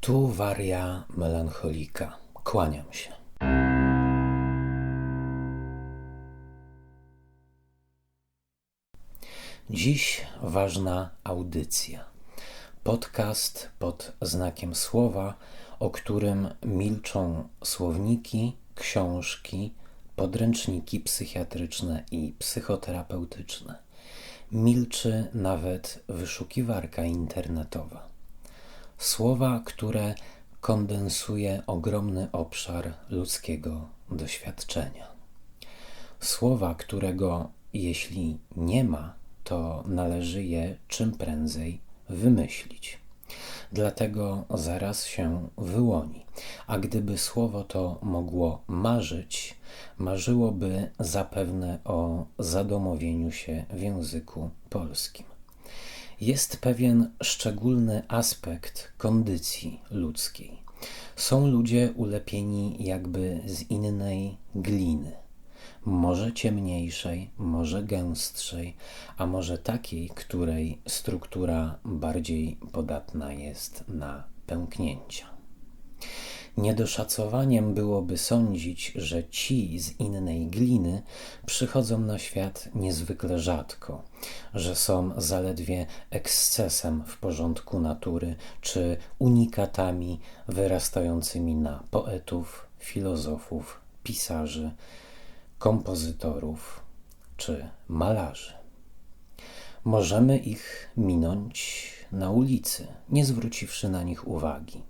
Tu waria melancholika. Kłaniam się. Dziś ważna audycja. Podcast pod znakiem słowa, o którym milczą słowniki, książki, podręczniki psychiatryczne i psychoterapeutyczne. Milczy nawet wyszukiwarka internetowa. Słowa, które kondensuje ogromny obszar ludzkiego doświadczenia. Słowa, którego jeśli nie ma, to należy je czym prędzej wymyślić. Dlatego zaraz się wyłoni. A gdyby słowo to mogło marzyć, marzyłoby zapewne o zadomowieniu się w języku polskim. Jest pewien szczególny aspekt kondycji ludzkiej. Są ludzie ulepieni jakby z innej gliny może ciemniejszej, może gęstszej, a może takiej, której struktura bardziej podatna jest na pęknięcia. Niedoszacowaniem byłoby sądzić, że ci z innej gliny przychodzą na świat niezwykle rzadko, że są zaledwie ekscesem w porządku natury czy unikatami wyrastającymi na poetów, filozofów, pisarzy, kompozytorów czy malarzy. Możemy ich minąć na ulicy, nie zwróciwszy na nich uwagi.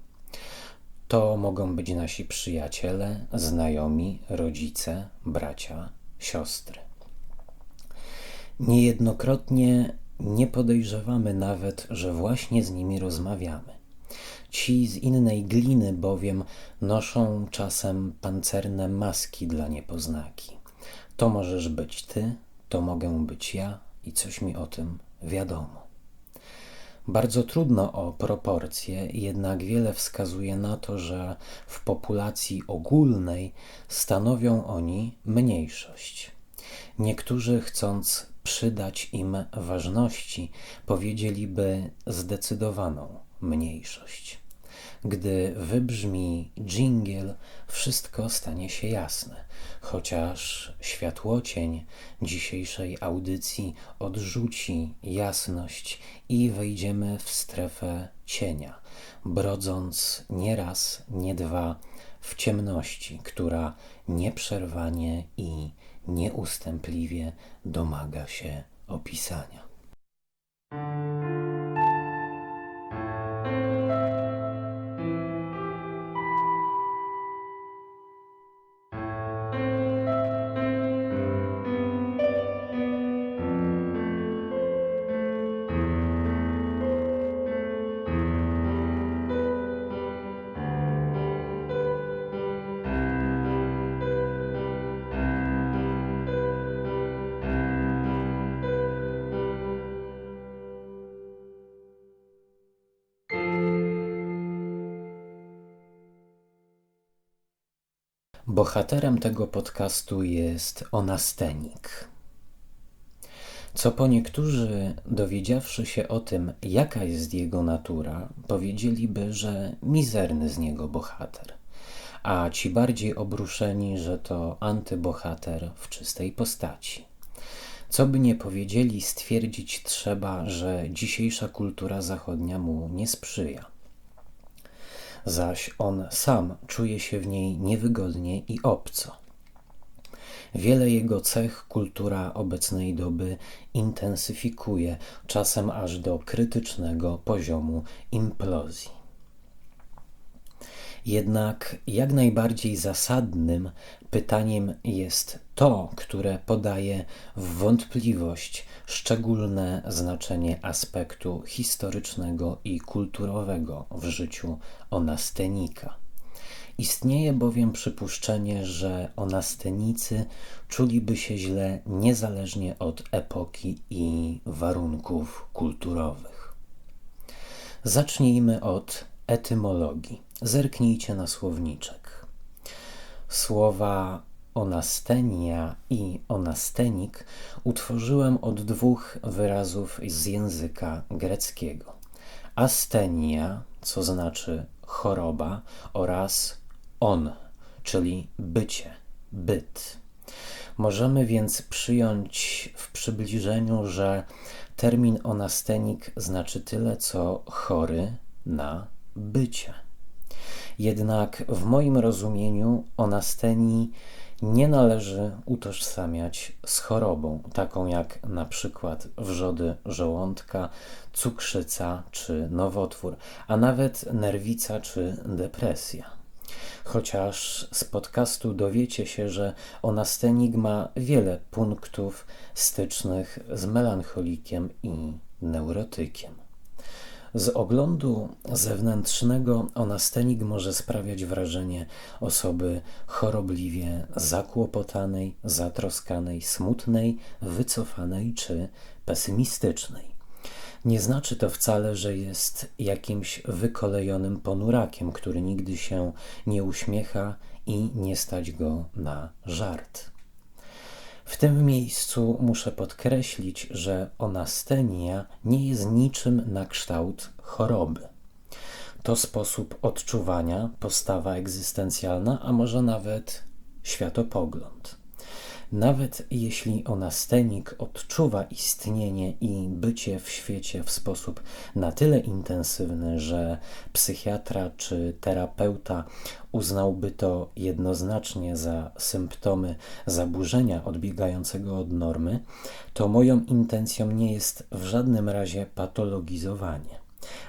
To mogą być nasi przyjaciele, znajomi, rodzice, bracia, siostry. Niejednokrotnie nie podejrzewamy nawet, że właśnie z nimi rozmawiamy. Ci z innej gliny bowiem noszą czasem pancerne maski dla niepoznaki. To możesz być ty, to mogę być ja i coś mi o tym wiadomo. Bardzo trudno o proporcje, jednak wiele wskazuje na to, że w populacji ogólnej stanowią oni mniejszość. Niektórzy, chcąc przydać im ważności, powiedzieliby zdecydowaną mniejszość. Gdy wybrzmi dżingiel, wszystko stanie się jasne, chociaż światłocień dzisiejszej audycji odrzuci jasność i wejdziemy w strefę cienia, brodząc nie raz, nie dwa w ciemności, która nieprzerwanie i nieustępliwie domaga się opisania. Bohaterem tego podcastu jest Onastenik. Co po niektórzy, dowiedziawszy się o tym, jaka jest jego natura, powiedzieliby, że mizerny z niego bohater, a ci bardziej obruszeni, że to antybohater w czystej postaci. Co by nie powiedzieli, stwierdzić trzeba, że dzisiejsza kultura zachodnia mu nie sprzyja zaś on sam czuje się w niej niewygodnie i obco. Wiele jego cech kultura obecnej doby intensyfikuje, czasem aż do krytycznego poziomu implozji. Jednak jak najbardziej zasadnym pytaniem jest to, które podaje w wątpliwość szczególne znaczenie aspektu historycznego i kulturowego w życiu onastenika. Istnieje bowiem przypuszczenie, że onastenicy czuliby się źle niezależnie od epoki i warunków kulturowych. Zacznijmy od etymologii. Zerknijcie na słowniczek. Słowa onastenia i onastenik utworzyłem od dwóch wyrazów z języka greckiego. Astenia co znaczy choroba, oraz on, czyli bycie, byt. Możemy więc przyjąć w przybliżeniu, że termin onastenik znaczy tyle, co chory na bycie. Jednak w moim rozumieniu onastenii nie należy utożsamiać z chorobą, taką jak na przykład wrzody żołądka, cukrzyca czy nowotwór, a nawet nerwica czy depresja. Chociaż z podcastu dowiecie się, że onastenik ma wiele punktów stycznych z melancholikiem i neurotykiem. Z oglądu zewnętrznego onastenik może sprawiać wrażenie osoby chorobliwie zakłopotanej, zatroskanej, smutnej, wycofanej czy pesymistycznej. Nie znaczy to wcale, że jest jakimś wykolejonym ponurakiem, który nigdy się nie uśmiecha i nie stać go na żart. W tym miejscu muszę podkreślić, że onastenia nie jest niczym na kształt choroby. To sposób odczuwania, postawa egzystencjalna, a może nawet światopogląd. Nawet jeśli onastenik odczuwa istnienie i bycie w świecie w sposób na tyle intensywny, że psychiatra czy terapeuta uznałby to jednoznacznie za symptomy zaburzenia odbiegającego od normy, to moją intencją nie jest w żadnym razie patologizowanie,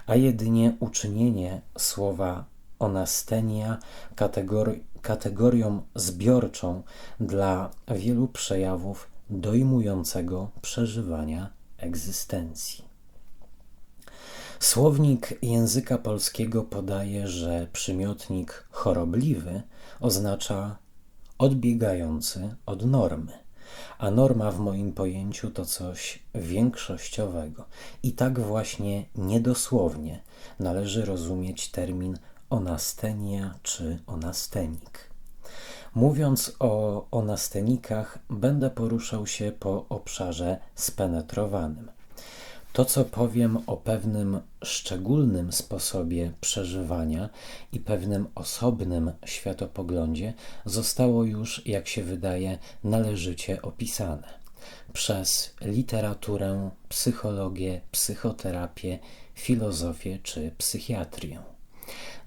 a jedynie uczynienie słowa onastenia kategorii kategorią zbiorczą dla wielu przejawów dojmującego przeżywania egzystencji. Słownik języka polskiego podaje, że przymiotnik chorobliwy oznacza odbiegający od normy, a norma w moim pojęciu to coś większościowego. I tak właśnie niedosłownie należy rozumieć termin onastenia czy onastenik. Mówiąc o onastenikach, będę poruszał się po obszarze spenetrowanym. To, co powiem o pewnym szczególnym sposobie przeżywania i pewnym osobnym światopoglądzie, zostało już, jak się wydaje, należycie opisane przez literaturę, psychologię, psychoterapię, filozofię czy psychiatrię.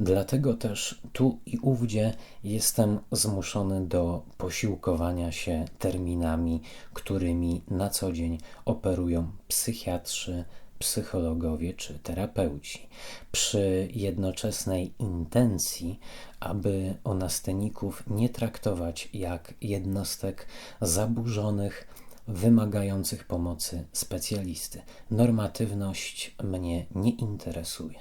Dlatego też tu i ówdzie jestem zmuszony do posiłkowania się terminami, którymi na co dzień operują psychiatrzy, psychologowie czy terapeuci, przy jednoczesnej intencji, aby onasteników nie traktować jak jednostek zaburzonych, wymagających pomocy specjalisty. Normatywność mnie nie interesuje.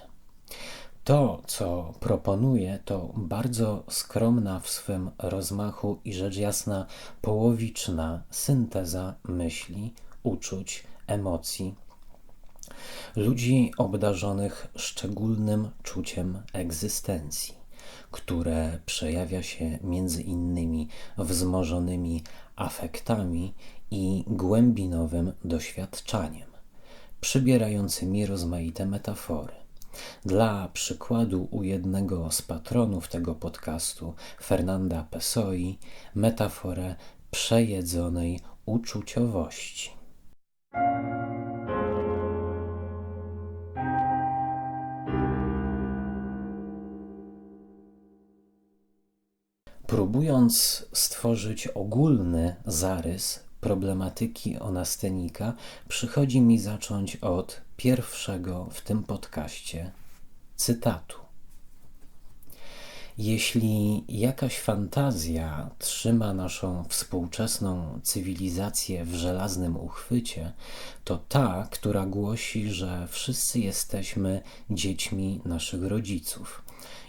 To, co proponuję, to bardzo skromna w swym rozmachu i rzecz jasna połowiczna synteza myśli, uczuć, emocji, ludzi obdarzonych szczególnym czuciem egzystencji, które przejawia się między innymi wzmożonymi afektami i głębinowym doświadczaniem, przybierającymi rozmaite metafory. Dla przykładu u jednego z patronów tego podcastu, Fernanda Pesoi, metaforę przejedzonej uczuciowości. Próbując stworzyć ogólny zarys problematyki onastenika, przychodzi mi zacząć od pierwszego w tym podcaście cytatu. Jeśli jakaś fantazja trzyma naszą współczesną cywilizację w żelaznym uchwycie, to ta, która głosi, że wszyscy jesteśmy dziećmi naszych rodziców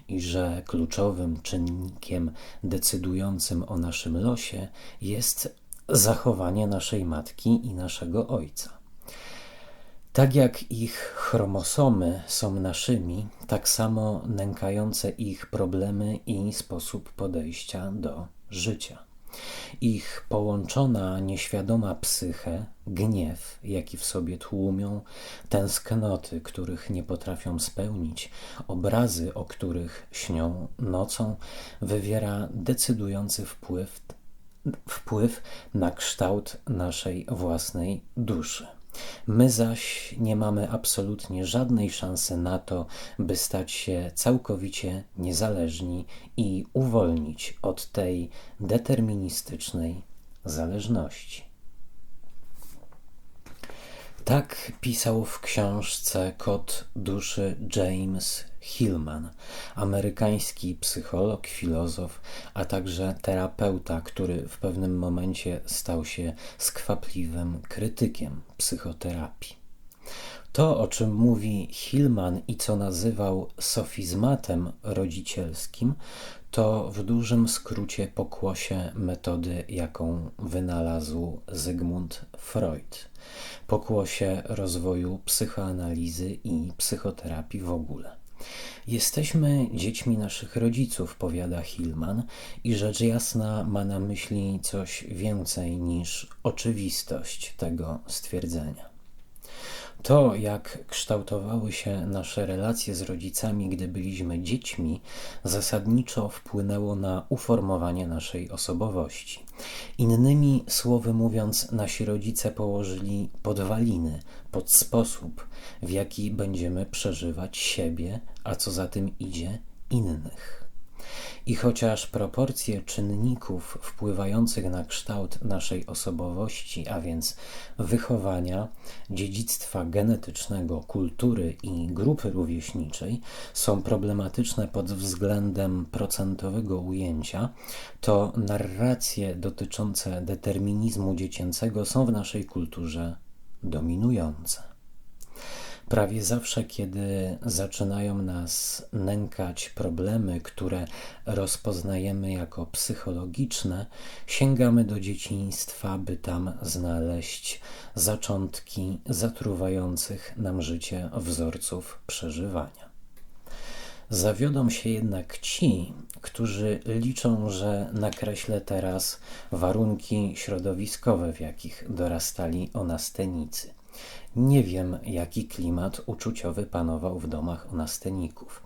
i że kluczowym czynnikiem decydującym o naszym losie jest zachowanie naszej matki i naszego ojca. Tak jak ich chromosomy są naszymi, tak samo nękające ich problemy i sposób podejścia do życia. Ich połączona, nieświadoma psyche, gniew, jaki w sobie tłumią, tęsknoty, których nie potrafią spełnić, obrazy, o których śnią nocą, wywiera decydujący wpływ, wpływ na kształt naszej własnej duszy. My zaś nie mamy absolutnie żadnej szansy na to, by stać się całkowicie niezależni i uwolnić od tej deterministycznej zależności. Tak pisał w książce Kod duszy James Hillman, amerykański psycholog, filozof, a także terapeuta, który w pewnym momencie stał się skwapliwym krytykiem psychoterapii. To, o czym mówi Hillman i co nazywał sofizmatem rodzicielskim, to w dużym skrócie pokłosie metody, jaką wynalazł Zygmunt Freud. Pokłosie rozwoju psychoanalizy i psychoterapii w ogóle. Jesteśmy dziećmi naszych rodziców, powiada Hillman, i rzecz jasna ma na myśli coś więcej niż oczywistość tego stwierdzenia. To, jak kształtowały się nasze relacje z rodzicami, gdy byliśmy dziećmi, zasadniczo wpłynęło na uformowanie naszej osobowości. Innymi słowy mówiąc, nasi rodzice położyli podwaliny pod sposób, w jaki będziemy przeżywać siebie, a co za tym idzie, innych. I chociaż proporcje czynników wpływających na kształt naszej osobowości, a więc wychowania, dziedzictwa genetycznego, kultury i grupy rówieśniczej, są problematyczne pod względem procentowego ujęcia, to narracje dotyczące determinizmu dziecięcego są w naszej kulturze dominujące. Prawie zawsze, kiedy zaczynają nas nękać problemy, które rozpoznajemy jako psychologiczne, sięgamy do dzieciństwa, by tam znaleźć zaczątki zatruwających nam życie wzorców przeżywania. Zawiodą się jednak ci, którzy liczą, że nakreślę teraz warunki środowiskowe, w jakich dorastali onastenicy. Nie wiem, jaki klimat uczuciowy panował w domach onasteników.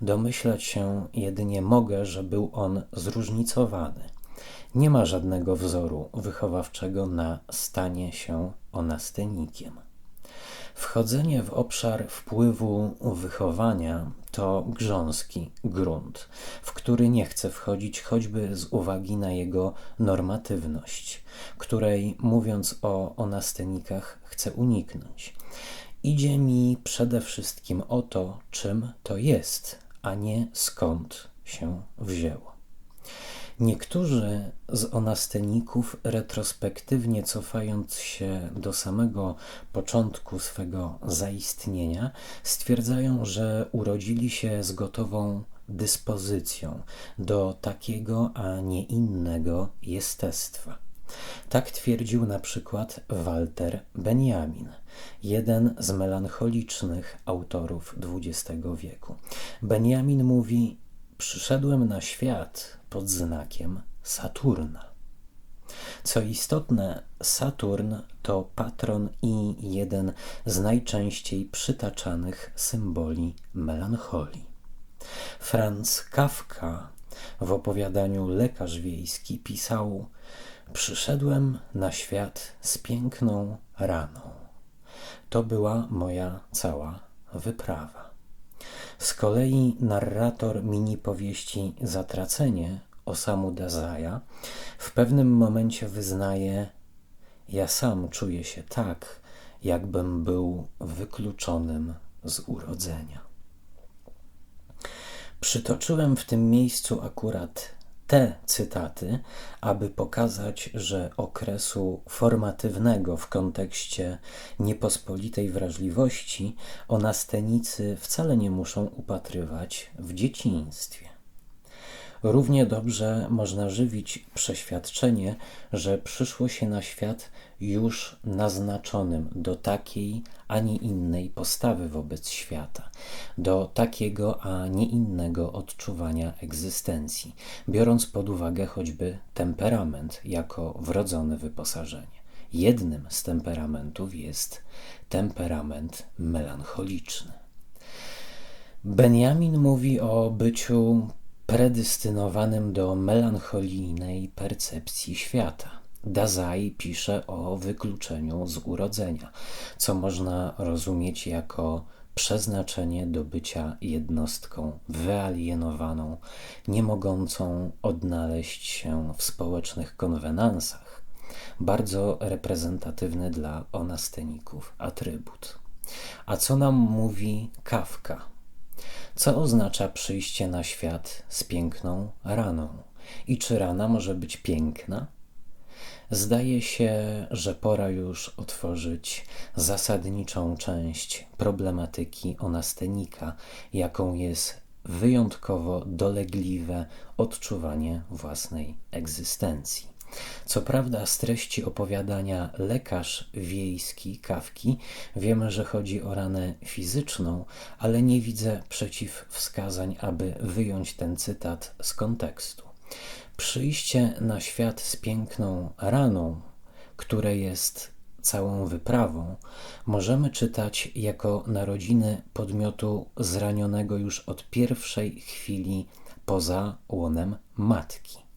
Domyślać się jedynie mogę, że był on zróżnicowany. Nie ma żadnego wzoru wychowawczego na stanie się onastenikiem. Wchodzenie w obszar wpływu wychowania to grząski grunt, w który nie chcę wchodzić choćby z uwagi na jego normatywność, której, mówiąc o onastenikach, chcę uniknąć. Idzie mi przede wszystkim o to, czym to jest, a nie skąd się wzięło. Niektórzy z onasteników, retrospektywnie cofając się do samego początku swego zaistnienia, stwierdzają, że urodzili się z gotową dyspozycją do takiego, a nie innego jestestwa. Tak twierdził na przykład Walter Benjamin, jeden z melancholicznych autorów XX wieku. Benjamin mówi: Przyszedłem na świat pod znakiem Saturna. Co istotne, Saturn to patron i jeden z najczęściej przytaczanych symboli melancholii. Franz Kafka w opowiadaniu Lekarz Wiejski pisał: Przyszedłem na świat z piękną raną. To była moja cała wyprawa. Z kolei narrator mini powieści Zatracenie Osamu Dazaja w pewnym momencie wyznaje: Ja sam czuję się tak, jakbym był wykluczonym z urodzenia. Przytoczyłem w tym miejscu akurat te cytaty, aby pokazać, że okresu formatywnego w kontekście niepospolitej wrażliwości onastenicy wcale nie muszą upatrywać w dzieciństwie. Równie dobrze można żywić przeświadczenie, że przyszło się na świat już naznaczonym do takiej, a nie innej postawy wobec świata, do takiego, a nie innego odczuwania egzystencji, biorąc pod uwagę choćby temperament jako wrodzone wyposażenie. Jednym z temperamentów jest temperament melancholiczny. Benjamin mówi o byciu predystynowanym do melancholijnej percepcji świata. Dazai pisze o wykluczeniu z urodzenia, co można rozumieć jako przeznaczenie do bycia jednostką wyalienowaną, nie mogącą odnaleźć się w społecznych konwenansach. Bardzo reprezentatywny dla onasteników atrybut. A co nam mówi Kafka? Co oznacza przyjście na świat z piękną raną? I czy rana może być piękna? Zdaje się, że pora już otworzyć zasadniczą część problematyki onastenika, jaką jest wyjątkowo dolegliwe odczuwanie własnej egzystencji. Co prawda, z treści opowiadania Lekarz wiejski Kawki wiemy, że chodzi o ranę fizyczną, ale nie widzę przeciwwskazań, aby wyjąć ten cytat z kontekstu. Przyjście na świat z piękną raną, które jest całą wyprawą, możemy czytać jako narodziny podmiotu zranionego już od pierwszej chwili poza łonem matki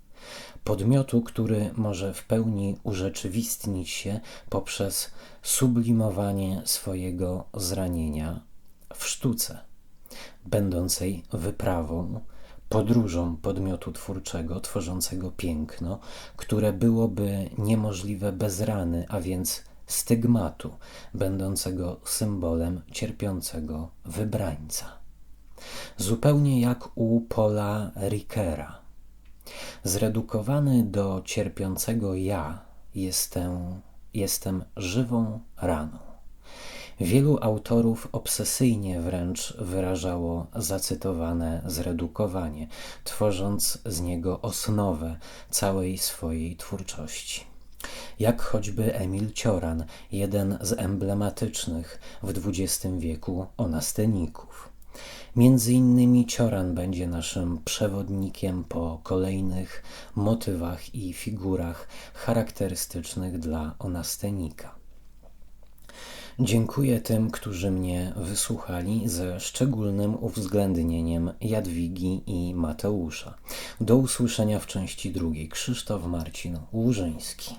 podmiotu, który może w pełni urzeczywistnić się poprzez sublimowanie swojego zranienia w sztuce, będącej wyprawą, podróżą podmiotu twórczego, tworzącego piękno, które byłoby niemożliwe bez rany, a więc stygmatu, będącego symbolem cierpiącego wybrańca. Zupełnie jak u Paula Rickera Zredukowany do cierpiącego ja jestem, jestem żywą raną. Wielu autorów obsesyjnie wręcz wyrażało zacytowane zredukowanie, tworząc z niego osnowę całej swojej twórczości. Jak choćby Emil Cioran, jeden z emblematycznych w XX wieku onasteników. Między innymi Cioran będzie naszym przewodnikiem po kolejnych motywach i figurach charakterystycznych dla onastenika. Dziękuję tym, którzy mnie wysłuchali ze szczególnym uwzględnieniem Jadwigi i Mateusza. Do usłyszenia w części drugiej. Krzysztof Marcin Łużyński.